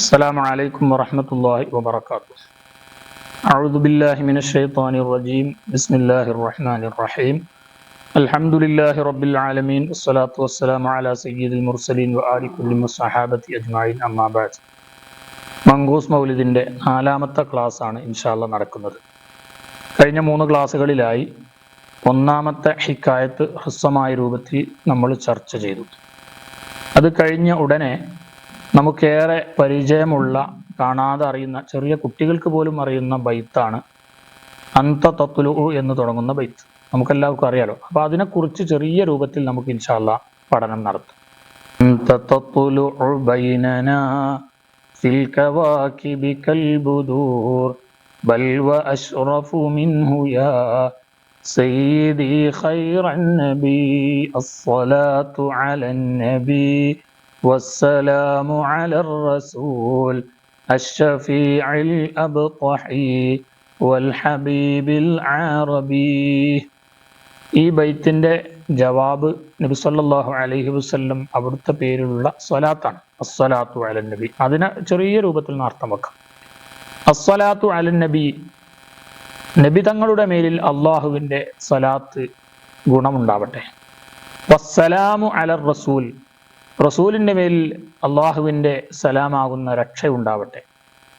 السلام عليكم ورحمة الله وبركاته أعوذ بالله من الشيطان الرجيم بسم الله الرحمن الرحيم الحمد لله رب العالمين والصلاة والسلام على سيد المرسلين وآل كل الصحابة أجمعين أما بعد മങ്കൂസ് മൗലിദിൻ്റെ നാലാമത്തെ ക്ലാസ്സാണ് ഇൻഷാല്ല നടക്കുന്നത് കഴിഞ്ഞ മൂന്ന് ക്ലാസ്സുകളിലായി ഒന്നാമത്തെ ഹിക്കായത്ത് ഹ്രസ്വമായ രൂപത്തിൽ നമ്മൾ ചർച്ച ചെയ്തു അത് കഴിഞ്ഞ ഉടനെ നമുക്കേറെ പരിചയമുള്ള കാണാതെ അറിയുന്ന ചെറിയ കുട്ടികൾക്ക് പോലും അറിയുന്ന ബൈത്താണ് അന്ത തത്തുലു എന്ന് തുടങ്ങുന്ന ബൈത്ത്. നമുക്കെല്ലാവർക്കും അറിയാലോ. അപ്പോൾ അതിനെക്കുറിച്ച് ചെറിയ രൂപത്തിൽ നമുക്ക് ഇൻഷാല്ല പഠനം നടത്തും. സയ്യിദി ഖൈറൻ നബി അസ്സലാത്തു അലൻ بل وأشرف منه يا سيدي خير النبي الصلاة على النبي والسلام على الرسول الشفيع الأبطحي والحبيب العربي ഈ ബൈത്തിന്റെ ജവാബ് നബി സല്ലല്ലാഹു അലൈഹി വസല്ലം അവിടുത്തെ പേരിലുള്ള സ്വലാത്താണ് അസ്വലാത്തു അലൻ നബി അതിനെ ചെറിയ രൂപത്തിൽ നിന്ന് അർത്ഥം വെക്കാം അസ്വലാത്തു അലൻ നബി നബി തങ്ങളുടെ മേലിൽ അള്ളാഹുവിന്റെ സ്വലാത്ത് ഗുണമുണ്ടാവട്ടെ വസ്സലാമു അലർ റസൂൽ റസൂലിന്റെ മേൽ അള്ളാഹുവിന്റെ സലാമാകുന്ന രക്ഷ ഉണ്ടാവട്ടെ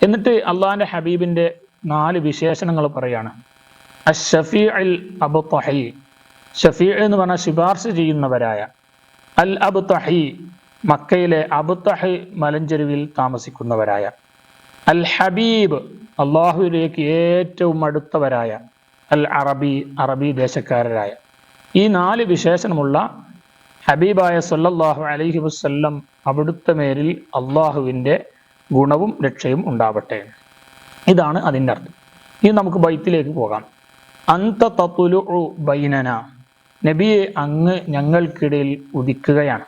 എന്നിട്ട് അള്ളാഹിന്റെ ഹബീബിന്റെ നാല് വിശേഷണങ്ങൾ പറയാണ്. അഷഫീ അൽ അബു തഹി ഷഫീ എന്ന് പറഞ്ഞാൽ ശുപാർശ ചെയ്യുന്നവരായ. അൽ അബു തഹി മക്കയിലെ അബ്തഹി മലഞ്ചെരുവിൽ താമസിക്കുന്നവരായ. അൽ ഹബീബ് അള്ളാഹുവിലേക്ക് ഏറ്റവും അടുത്തവരായ. അൽ അറബി അറബി ദേശക്കാരരായ ഈ നാല് വിശേഷണമുള്ള ഹബീബായ സല്ലല്ലാഹു അലൈഹി വസ്ല്ലം അവിടുത്തെ മേലിൽ അള്ളാഹുവിന്റെ ഗുണവും രക്ഷയും ഉണ്ടാവട്ടെ. ഇതാണ് അതിന്റെ അർത്ഥം. ഇനി നമുക്ക് ബൈത്തിലേക്ക് പോകാം. അന്ത തത്തുലു ബൈനന. നബിയെ അങ്ങ് ഞങ്ങൾക്കിടയിൽ ഉദിക്കുകയാണ്.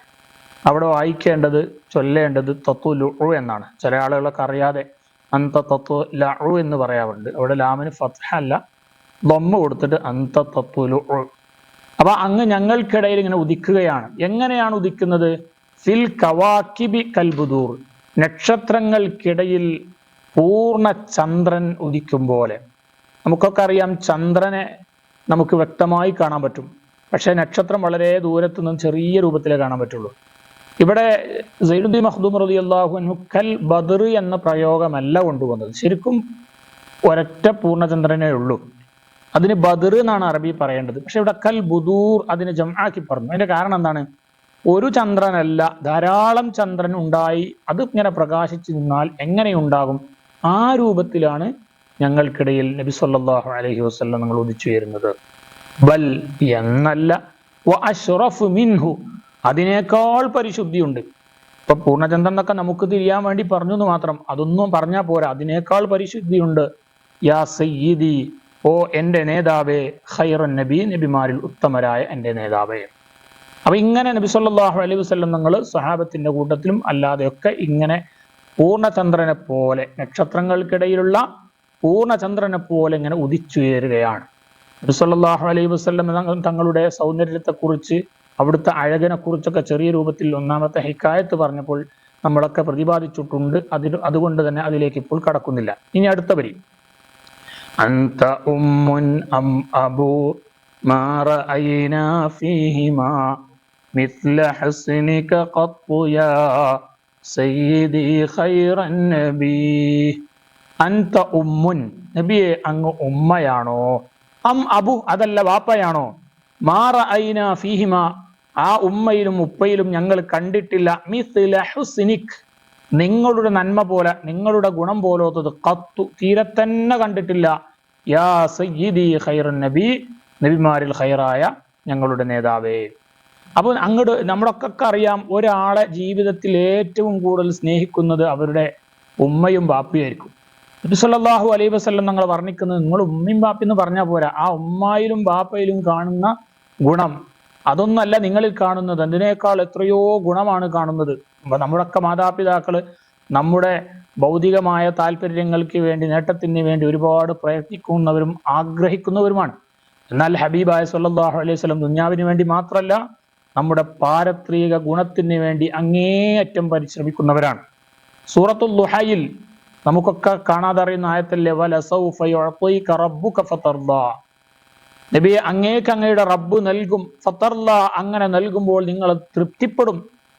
അവിടെ വായിക്കേണ്ടത് ചൊല്ലേണ്ടത് തത്തുലു എന്നാണ്. ചില ആളുകളൊക്കെ അറിയാതെ അന്ത തത്വ ലു എന്ന് പറയാറുണ്ട്. അവിടെ ലാമിന് ഫത്ഹ അല്ല ബൊമ്മ കൊടുത്തിട്ട് അന്ത തത്തുലു അപ്പൊ അങ്ങ് ഞങ്ങൾക്കിടയിൽ ഇങ്ങനെ ഉദിക്കുകയാണ്. എങ്ങനെയാണ് ഉദിക്കുന്നത്? ഫിൽ കവാക്കിബി കൽബുദൂർ. നക്ഷത്രങ്ങൾക്കിടയിൽ പൂർണ ചന്ദ്രൻ ഉദിക്കും പോലെ നമുക്കൊക്കെ അറിയാം ചന്ദ്രനെ നമുക്ക് വ്യക്തമായി കാണാൻ പറ്റും. പക്ഷേ നക്ഷത്രം വളരെ ദൂരത്തു നിന്നും ചെറിയ രൂപത്തിലേ കാണാൻ പറ്റുള്ളൂ. ഇവിടെ സൈനുദ്ദീൻ മഹ്ദൂം റതി അള്ളാഹുനു കൽ ബദർ എന്ന പ്രയോഗമല്ല കൊണ്ടുവന്നത്. ശരിക്കും ഒരൊറ്റ പൂർണചന്ദ്രനേ ഉള്ളൂ. അതിന് ബദർ എന്നാണ് അറബി പറയേണ്ടത്. പക്ഷെ ഇവിടെ കൽ ബുദൂർ അതിനെ ജംആക്കി പറഞ്ഞു. അതിന്റെ കാരണം എന്താണ്? ഒരു ചന്ദ്രനല്ല ധാരാളം ചന്ദ്രൻ ഉണ്ടായി. അത് ഇങ്ങനെ പ്രകാശിച്ചു നിന്നാൽ എങ്ങനെയുണ്ടാകും? ആ രൂപത്തിലാണ് ഞങ്ങൾക്കിടയിൽ നബി സല്ലാഹു അലഹി വസല്ലം നിങ്ങൾ ഉദിച്ചു വരുന്നത്. ബൽ എന്നല്ല മിൻഹു. അതിനേക്കാൾ പരിശുദ്ധിയുണ്ട്. ഇപ്പൊ പൂർണചന്ദ്രൻ എന്നൊക്കെ നമുക്ക് തിരിയാൻ വേണ്ടി പറഞ്ഞു എന്ന് മാത്രം. അതൊന്നും പറഞ്ഞാൽ പോരാ. അതിനേക്കാൾ പരിശുദ്ധിയുണ്ട്. യാ സയ്യിദി ഓ എന്റെ നേതാവേ ഖൈറൻ നബി നബിമാരിൽ ഉത്തമരായ എന്റെ നേതാവേ. അപ്പം ഇങ്ങനെ നബി സല്ലാഹു അലൈഹി വസ്ലം നിങ്ങൾ സഹാബത്തിന്റെ കൂട്ടത്തിലും അല്ലാതെയൊക്കെ ഇങ്ങനെ പൂർണചന്ദ്രനെ പോലെ നക്ഷത്രങ്ങൾക്കിടയിലുള്ള പൂർണചന്ദ്രനെ പോലെ ഇങ്ങനെ ഉദിച്ചുയരുകയാണ്. നബി സല്ലാഹു അലൈഹി വസ്ലം തങ്ങളുടെ സൗന്ദര്യത്തെക്കുറിച്ച് അവിടുത്തെ അഴകിനെക്കുറിച്ചൊക്കെ ചെറിയ രൂപത്തിൽ ഒന്നാമത്തെ ഹിക്കായത്ത് പറഞ്ഞപ്പോൾ നമ്മളൊക്കെ പ്രതിപാദിച്ചിട്ടുണ്ട്. അതിൽ അതുകൊണ്ട് തന്നെ അതിലേക്ക് ഇപ്പോൾ കടക്കുന്നില്ല. ഇനി അടുത്ത വരി. أنت أم أم أبو ما رأينا فيهما مثل حسنك قط يا سيدي خير النبي أنت أم നബിയെ അങ്ങ് ഉമ്മയാണോ അം അബു അതല്ല വാപ്പയാണോ മാറ ഐന ഫീഹിമ ആ ഉമ്മയിലും ഉപ്പയിലും ഞങ്ങൾ കണ്ടിട്ടില്ല മിസ്ല ഹുസ്നിക് നിങ്ങളുടെ നന്മ പോലെ നിങ്ങളുടെ ഗുണം പോലോത്തത് കത്തു തീരെ തന്നെ കണ്ടിട്ടില്ല യാ സയ്യിദി ഖൈറുൻ നബി നബിമാരിൽ ഖൈറായ ഞങ്ങളുടെ നേതാവേ. അപ്പോൾ അങ്ങോട്ട് നമ്മളൊക്കെ അറിയാം ഒരാളെ ജീവിതത്തിൽ ഏറ്റവും കൂടുതൽ സ്നേഹിക്കുന്നത് അവരുടെ ഉമ്മയും ബാപ്പിയായിരിക്കും നബി സല്ലല്ലാഹു അലൈഹി വസ്ലം ഞങ്ങൾ വർണിക്കുന്നത് നിങ്ങൾ ഉമ്മയും ബാപ്പി എന്ന് പറഞ്ഞാൽ പോരാ. ആ ഉമ്മായിലും ബാപ്പയിലും കാണുന്ന ഗുണം അതൊന്നല്ല നിങ്ങളിൽ കാണുന്നത്. അതിനേക്കാൾ എത്രയോ ഗുണമാണ് കാണുന്നത്. നമ്മുടെ നമ്മുടെയൊക്കെ മാതാപിതാക്കൾ നമ്മുടെ ഭൗതികമായ താല്പര്യങ്ങൾക്ക് വേണ്ടി നേട്ടത്തിന് വേണ്ടി ഒരുപാട് പ്രയത്നിക്കുന്നവരും ആഗ്രഹിക്കുന്നവരുമാണ്. എന്നാൽ ഹബീബായ സല്ലല്ലാഹു അലൈഹി സ്വലം ദുന്യാവിന് വേണ്ടി മാത്രമല്ല നമ്മുടെ പാരത്രിക ഗുണത്തിന് വേണ്ടി അങ്ങേയറ്റം പരിശ്രമിക്കുന്നവരാണ്. സൂറത്തുൽ ദുഹയിൽ നമുക്കൊക്കെ കാണാതെ അറിയുന്ന ആയത്തല്ലേ നബിയെ അങ്ങേക്ക് അങ്ങയുടെ റബ്ബ് നൽകും ഫത്തർല അങ്ങനെ നൽകുമ്പോൾ നിങ്ങൾ തൃപ്തിപ്പെടും.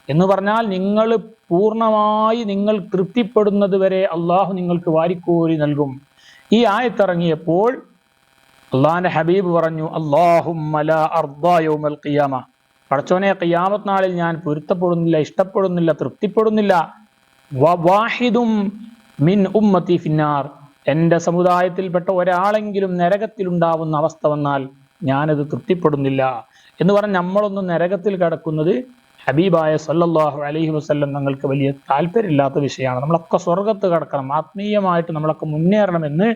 എന്ന് പറഞ്ഞാൽ നിങ്ങൾ പൂർണമായി നിങ്ങൾ തൃപ്തിപ്പെടുന്നത് വരെ അള്ളാഹു നിങ്ങൾക്ക് വാരിക്കോരി നൽകും. ഈ ആയത്തിറങ്ങിയപ്പോൾ അള്ളാഹിന്റെ ഹബീബ് പറഞ്ഞു അള്ളാഹും ഖിയാമ. പടച്ചോനെ ഖിയാമത്ത് നാളിൽ ഞാൻ പൊരുത്തപ്പെടുന്നില്ല ഇഷ്ടപ്പെടുന്നില്ല തൃപ്തിപ്പെടുന്നില്ല. വാഹിദും മിൻ ഉമ്മത്തി ഫിന്നാർ. എന്റെ സമുദായത്തിൽപ്പെട്ട ഒരാളെങ്കിലും നരകത്തിലുണ്ടാവുന്ന അവസ്ഥ വന്നാൽ ഞാനത് തൃപ്തിപ്പെടുന്നില്ല. എന്ന് പറഞ്ഞ് നമ്മളൊന്നും നരകത്തിൽ കടക്കുന്നത് ഹബീബായ സല്ലല്ലാഹു അലൈഹി വസ്ല്ലം ഞങ്ങൾക്ക് വലിയ താല്പര്യമില്ലാത്ത വിഷയമാണ്. നമ്മളൊക്കെ സ്വർഗത്ത് കടക്കണം. ആത്മീയമായിട്ട് നമ്മളൊക്കെ മുന്നേറണമെന്ന്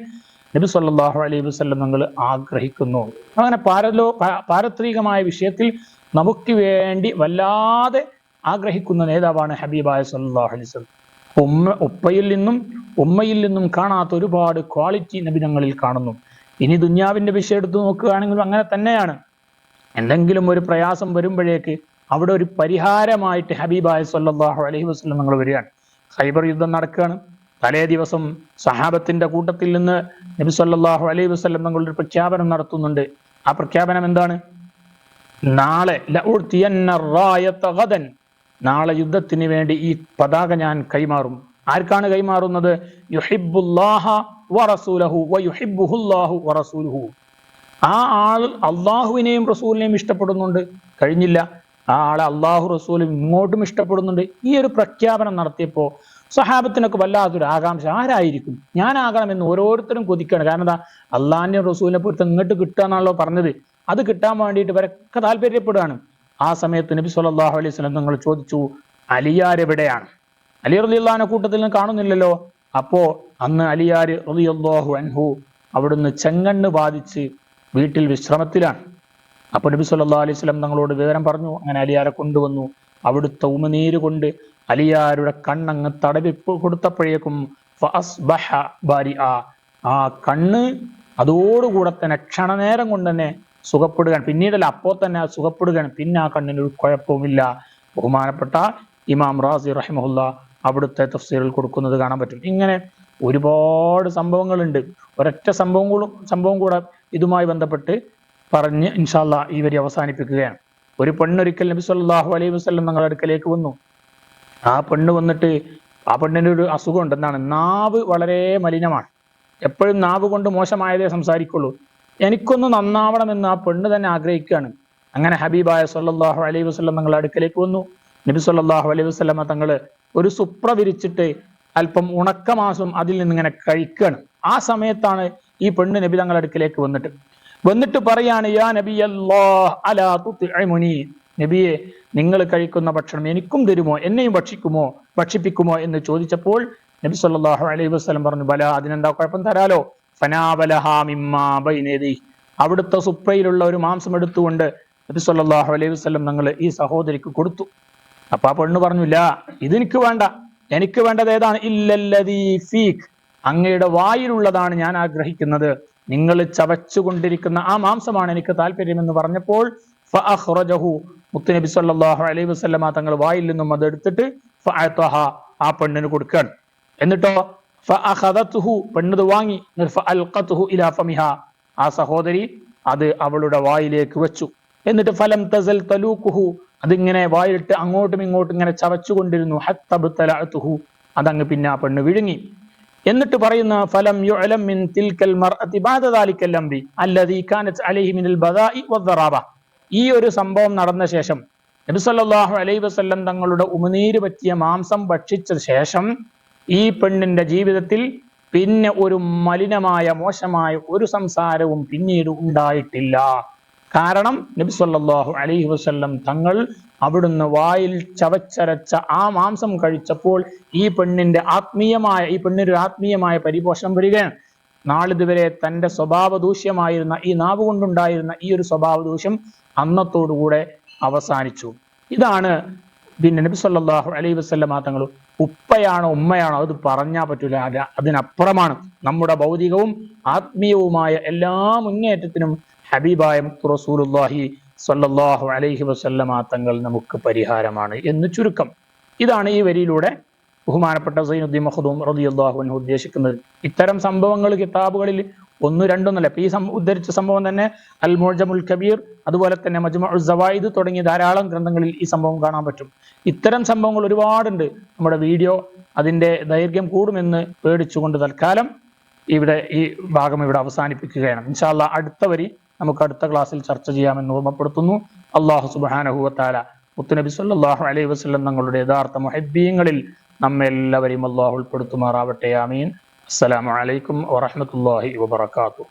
നബി സല്ലാഹു അലൈഹി വസ്ല്ലം തങ്ങൾ ആഗ്രഹിക്കുന്നു. അങ്ങനെ പാരലോ പാരത്രികമായ വിഷയത്തിൽ നമുക്ക് വേണ്ടി വല്ലാതെ ആഗ്രഹിക്കുന്ന നേതാവാണ് ഹബീബായ സല്ലാഹു അലൈഹി വസ്ലം ഉമ്മ ഉപ്പയിൽ നിന്നും ഉമ്മയിൽ നിന്നും കാണാത്ത ഒരുപാട് ക്വാളിറ്റി നബി ഞങ്ങളിൽ കാണുന്നു. ഇനി ദുന്യാവിന്റെ വിഷയം എടുത്ത് നോക്കുകയാണെങ്കിലും അങ്ങനെ തന്നെയാണ്. എന്തെങ്കിലും ഒരു പ്രയാസം വരുമ്പോഴേക്ക് അവിടെ ഒരു പരിഹാരമായിട്ട് ഹബീബായ സല്ലാഹു അലഹി വസ്ലം നിങ്ങൾ വരികയാണ്. ഹൈബർ യുദ്ധം നടക്കുകയാണ്. തലേ ദിവസം സഹാബത്തിന്റെ കൂട്ടത്തിൽ നിന്ന് നബി സല്ലാഹു അലൈഹി വസ്ലം നിങ്ങളൊരു പ്രഖ്യാപനം നടത്തുന്നുണ്ട്. ആ പ്രഖ്യാപനം എന്താണ്? നാളെ നാളെ യുദ്ധത്തിന് വേണ്ടി ഈ പതാക ഞാൻ കൈമാറും. ആർക്കാണ് കൈമാറുന്നത്? ആ ആൾ അള്ളാഹുവിനെയും റസൂലിനെയും ഇഷ്ടപ്പെടുന്നുണ്ട്. കഴിഞ്ഞില്ല. ആ ആളെ അള്ളാഹു റസൂലും ഇങ്ങോട്ടും ഇഷ്ടപ്പെടുന്നുണ്ട്. ഈ ഒരു പ്രഖ്യാപനം നടത്തിയപ്പോൾ സഹാബത്തിനൊക്കെ വല്ലാത്തൊരു ആകാംക്ഷ. ആരായിരിക്കും? ഞാനാകണമെന്ന് ഓരോരുത്തരും കൊതിക്കുകയാണ് കാരണം എന്താ? അള്ളാഹിന്റെ റസൂലിനെ പൊരുത്തം ഇങ്ങോട്ട് കിട്ടുക എന്നാണല്ലോ പറഞ്ഞത്. അത് കിട്ടാൻ വേണ്ടിയിട്ട് ഇവരൊക്കെ താല്പര്യപ്പെടുകയാണ്. ആ സമയത്ത് നബി സല്ലല്ലാഹു അലൈഹി സ്വലം നിങ്ങൾ ചോദിച്ചു അലിയാർ എവിടെയാണ്? അലി റലിയുള്ള കൂട്ടത്തിൽ നിന്ന് കാണുന്നില്ലല്ലോ. അപ്പോൾ അന്ന് അലിയാർ റളിയല്ലാഹു അൻഹു അവിടുന്ന് ചെങ്കണ്ണ് ബാധിച്ച് വീട്ടിൽ വിശ്രമത്തിലാണ്. അപ്പൊ നബി സല്ലാ അലൈഹി സ്വലം തങ്ങളോട് വിവരം പറഞ്ഞു. അങ്ങനെ അലിയാരെ കൊണ്ടുവന്നു. അവിടുത്തെ ഉമനീര് കൊണ്ട് അലിയാരുടെ കണ്ണങ്ങ് തടവിപ്പ് കൊടുത്തപ്പോഴേക്കും. ആ കണ്ണ് അതോടുകൂടെ തന്നെ ക്ഷണനേരം കൊണ്ട് തന്നെ സുഖപ്പെടുകയാണ്. പിന്നീടല്ല അപ്പോൾ തന്നെ സുഖപ്പെടുകയാണ്. പിന്നെ ആ കണ്ണിന് ഒരു കുഴപ്പവുമില്ല. ബഹുമാനപ്പെട്ട ഇമാം റാസി റഹിമഹുല്ല അവിടുത്തെ തഫ്സീറിൽ കൊടുക്കുന്നത് കാണാൻ പറ്റും. ഇങ്ങനെ ഒരുപാട് സംഭവങ്ങളുണ്ട്. ഒരൊറ്റ സംഭവങ്ങളും സംഭവം കൂടെ ഇതുമായി ബന്ധപ്പെട്ട് പറഞ്ഞ് ഇൻഷാല്ല ഈ വരി അവസാനിപ്പിക്കുകയാണ്. ഒരു പെണ്ണൊരിക്കൽ നബി സല്ലല്ലാഹു അലൈഹി വസ്ലം ഞങ്ങളുടെ അടുക്കലേക്ക് വന്നു. ആ പെണ്ണ് വന്നിട്ട് ആ പെണ്ണിന്റെ ഒരു അസുഖം എന്താണ് നാവ് വളരെ മലിനമാണ്. എപ്പോഴും നാവ് കൊണ്ട് മോശമായതേ സംസാരിക്കുള്ളൂ. എനിക്കൊന്ന് നന്നാവണമെന്ന് ആ പെണ്ണ് തന്നെ ആഗ്രഹിക്കുകയാണ്. അങ്ങനെ ഹബീബായ സല്ലല്ലാഹു അലൈഹി വസ്ലം തങ്ങളുടെ അടുക്കലേക്ക് വന്നു. നബി സല്ലല്ലാഹു അലൈഹി വസ്ലമ തങ്ങൾ ഒരു സുപ്ര വിരിച്ചിട്ട് അല്പം ഉണക്കമാസം അതിൽ നിന്ന് ഇങ്ങനെ കഴിക്കുകയാണ്. ആ സമയത്താണ് ഈ പെണ്ണ് നബി തങ്ങളുടെ അടുക്കലേക്ക് വന്നിട്ട് വന്നിട്ട് പറയാണ് യാ നബി അലാ തുത്ഇമുനി നബിയെ നിങ്ങൾ കഴിക്കുന്ന ഭക്ഷണം എനിക്കും തരുമോ എന്നെയും ഭക്ഷിക്കുമോ ഭക്ഷിപ്പിക്കുമോ എന്ന് ചോദിച്ചപ്പോൾ നബി സല്ലാഹു അലൈഹി വസ്ലം പറഞ്ഞു ബല അതിനെന്താ കുഴപ്പം തരാലോ? ഫനാബലഹാ മിമ്മാ ബൈനയദി അവിടുത്തെ സുപ്രയിലുള്ള ഒരു മാംസം എടുത്തുകൊണ്ട് നബി സല്ലാഹു അലൈഹി വസ്ലം ഞങ്ങൾ ഈ സഹോദരിക്ക് കൊടുത്തു. അപ്പൊ ആ പെണ്ണ് പറഞ്ഞു ഇല്ല ഇതെനിക്ക് വേണ്ട. എനിക്ക് വേണ്ടത് ഏതാണ്? ഇല്ലല്ലതീ ഫീഖ് അങ്ങയുടെ വായിലുള്ളതാണ് ഞാൻ ആഗ്രഹിക്കുന്നത്. നിങ്ങൾ ചവച്ചുകൊണ്ടിരിക്കുന്ന ആ മാംസമാണ് എനിക്ക് താല്പര്യമെന്ന് പറഞ്ഞപ്പോൾ മുത്തുനബി സല്ലല്ലാഹു അലൈഹി വസല്ലമ തങ്ങൾ വായിൽ നിന്നും അത് എടുത്തിട്ട് ആ പെണ്ണിന് കൊടുക്കുകയാണ്. എന്നിട്ടോ പെണ്ണത് വാങ്ങി ഇലാ ആ സഹോദരി അത് അവളുടെ വായിലേക്ക് വെച്ചു. എന്നിട്ട് ഫലം തസൽ തലൂക്കുഹു അതിങ്ങനെ വായിലിട്ട് അങ്ങോട്ടും ഇങ്ങോട്ടും ഇങ്ങനെ ചവച്ചുകൊണ്ടിരുന്നു. ഹത്തബ്തലഅതുഹു അതങ്ങ് പിന്നെ ആ പെണ്ണ് വിഴുങ്ങി. എന്നിട്ട് പറയുന്ന ഫലം യുഅലം തിൽക്കൽ മർഅതി ബാദ കാനത് അലൈഹി മിനൽ ബദാഇ വദ്ദറാബ ഈ ഒരു സംഭവം നടന്ന ശേഷം നബി സല്ലല്ലാഹു അലൈഹി വസല്ലം തങ്ങളുടെ ഉമനീര് പറ്റിയ മാംസം ഭക്ഷിച്ച ശേഷം ഈ പെണ്ണിന്റെ ജീവിതത്തിൽ പിന്നെ ഒരു മലിനമായ മോശമായ ഒരു സംസാരവും പിന്നീട് ഉണ്ടായിട്ടില്ല. കാരണം നബി സല്ലല്ലാഹു അലൈഹി വസല്ലം തങ്ങൾ അവിടുന്ന് വായിൽ ചവച്ചരച്ച ആ മാംസം കഴിച്ചപ്പോൾ ഈ പെണ്ണിന്റെ ആത്മീയമായ ഈ പെണ്ണിന് ഒരു ആത്മീയമായ പരിപോഷണം വരികയാണ്. നാളിതുവരെ തന്റെ സ്വഭാവ ദൂഷ്യമായിരുന്ന ഈ നാവ് കൊണ്ടുണ്ടായിരുന്ന ഈ ഒരു സ്വഭാവ ദൂഷ്യം അന്നത്തോടുകൂടെ അവസാനിച്ചു. ഇതാണ് പിന്നെ നബി സല്ലല്ലാഹു അലൈഹി വസല്ലം തങ്ങൾ ഉപ്പയാണോ ഉമ്മയാണോ അത് പറഞ്ഞാൽ പറ്റൂല. അത് അതിനപ്പുറമാണ്. നമ്മുടെ ഭൗതികവും ആത്മീയവുമായ എല്ലാ മുന്നേറ്റത്തിനും ഹബീബായ മുത്തു റസൂലുല്ലാഹി സല്ലാഹു അലൈഹി വസല്ലമ തങ്ങൾ നമുക്ക് പരിഹാരമാണ് എന്ന് ചുരുക്കം. ഇതാണ് ഈ വരിയിലൂടെ ബഹുമാനപ്പെട്ട സൈനുദ്ദീൻ മഹദൂം റളിയല്ലാഹു അൻഹു ഉദ്ദേശിക്കുന്നത്. ഇത്തരം സംഭവങ്ങൾ കിതാബുകളിൽ ഒന്നു രണ്ടൊന്നല്ല ഇപ്പൊ ഈ ഉദ്ധരിച്ച സംഭവം തന്നെ അൽ മോജമുൽ കബീർ അതുപോലെ തന്നെ മജ്മുഉ സവായിദ് തുടങ്ങിയ ധാരാളം ഗ്രന്ഥങ്ങളിൽ ഈ സംഭവം കാണാൻ പറ്റും. ഇത്തരം സംഭവങ്ങൾ ഒരുപാടുണ്ട്. നമ്മുടെ വീഡിയോ അതിന്റെ ദൈർഘ്യം കൂടുമെന്ന് പേടിച്ചുകൊണ്ട് തൽക്കാലം ഇവിടെ ഈ ഭാഗം ഇവിടെ അവസാനിപ്പിക്കുകയാണ്. ഇൻഷാല്ല അടുത്ത വരി നമുക്ക് അടുത്ത ക്ലാസ്സിൽ ചർച്ച ചെയ്യാമെന്ന് ഓർമ്മപ്പെടുത്തുന്നു. അള്ളാഹു സുബാനഹുവത്താല മുത്തുനബി സല്ലാഹു അലൈഹി വസ്ലം തങ്ങളുടെ യഥാർത്ഥ മൊഹബീങ്ങളിൽ നമ്മെ എല്ലാവരെയും അള്ളാഹു ഉൾപ്പെടുത്തുമാറാവട്ടെ. ആമീൻ. അസ്സലാമു അലൈക്കും വറഹമത്തല്ലാഹി വബർക്കാത്തു